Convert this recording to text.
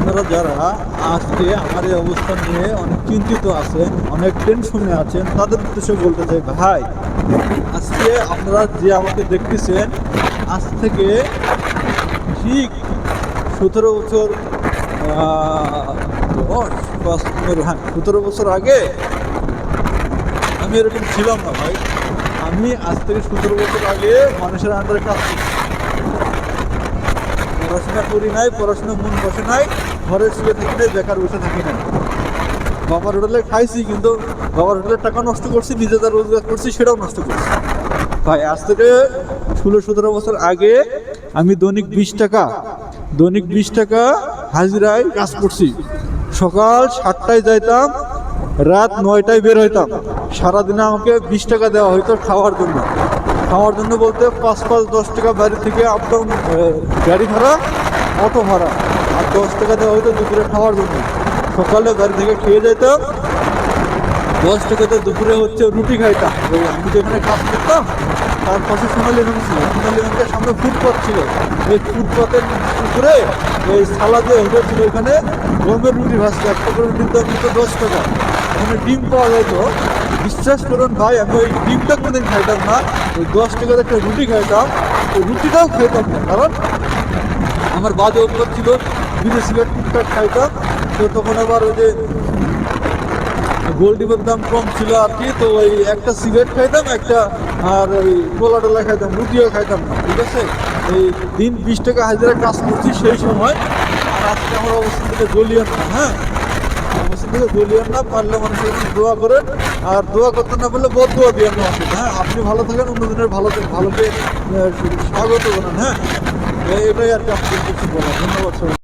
আপনারা যারা আজকে আমার এই অবস্থান নিয়ে অনেক চিন্তিত আছেন, অনেক টেনশনে আছেন, তাদের উদ্দেশ্যে বলতে চাই, ভাই, আজকে আপনারা যে আমাকে দেখতেছেন, আজ থেকে ঠিক সতেরো বছর হ্যাঁ সতেরো বছর আগে আমি এরকম ছিলাম না ভাই। আমি আজ থেকে সতেরো বছর আগে মানুষের আন্ডারে কাজ করছি পড়াশোনা করি নাই, পড়াশোনা মন বসে নাই, ঘরে শুয়ে থাকি নাই, বেকার বসে থাকি নাই। বাবার হোটেলে খাইছি কিন্তু বাবার হোটেলের টাকা নষ্ট করছি, নিজে যা রোজগার করছি, সেটাও নষ্ট করছি। ভাই, আজ থেকে ষোলো সতেরো বছর আগে আমি দৈনিক বিশ টাকা, দৈনিক বিশ টাকা হাজিরায় কাজ করছি। সকাল সাতটায় যাইতাম, রাত নয়টায় বের হইতাম। সারাদিনে আমাকে বিশ টাকা দেওয়া হইতো খাওয়ার জন্য। খাওয়ার জন্য বলতে পাঁচ পাঁচ দশ টাকা বাড়ি থেকে আপ ডাউন গাড়ি ভাড়া, অটো ভাড়া। আর দশ টাকা দেওয়া হইতো দুপুরে খাওয়ার জন্য। সকালে বাড়ি থেকে খেয়ে যেতাম দশ টাকাতে দুপুরে হচ্ছে রুটি খাইতাম। আমি যেখানে কাজ করতাম, তার পাশে সোনালি ব্যাংক ছিল। সোনালী ব্যাংকের সামনে ফুটপাথ ছিল। এই ফুটপাথের উপরে এই সালাদে হোটেল ছিল ওখানে গমের রুটি ভাজতো একটা করে রুটির দাম হতো দশ টাকা। ওখানে ডিম পাওয়া যেত বিশ্বাস করুন ভাই, আমি ওই ডিমটা কোনোদিন খাইতাম না। ওই দশ টাকার একটা রুটি খাইতাম। ওই রুটিটাও খাইতাম না, কারণ আমার বাজে অভ্যাস ছিল। বিদেশি সিগারেট টুকটাক খাইতাম। তো তখন আবার ওই যে গোল ডিমের দাম কম ছিল আর কি, তো ওই একটা সিগারেট খাইতাম, একটা আর ওই কোলা টোলা খাইতাম, রুটিও খাইতাম না, ঠিক আছে? এই দিন বিশ টাকা হাজারে কাজ করছি সেই সময়। আর আজকে আমার অবস্থা জ্বলিয়ে হ্যাঁ? থেকে জ্বলিয়ে না, পারলে মানুষের দোয়া করেন। আর দোয়া করতে না পারলে বদ দোয়া দিয়ে না হ্যাঁ আপনি ভালো থাকেন অন্যজনের ভালো ভালোকে স্বাগত করেন হ্যাঁ। এটাই আর কি আপনাদের কিছু বলা ধন্যবাদ সবাই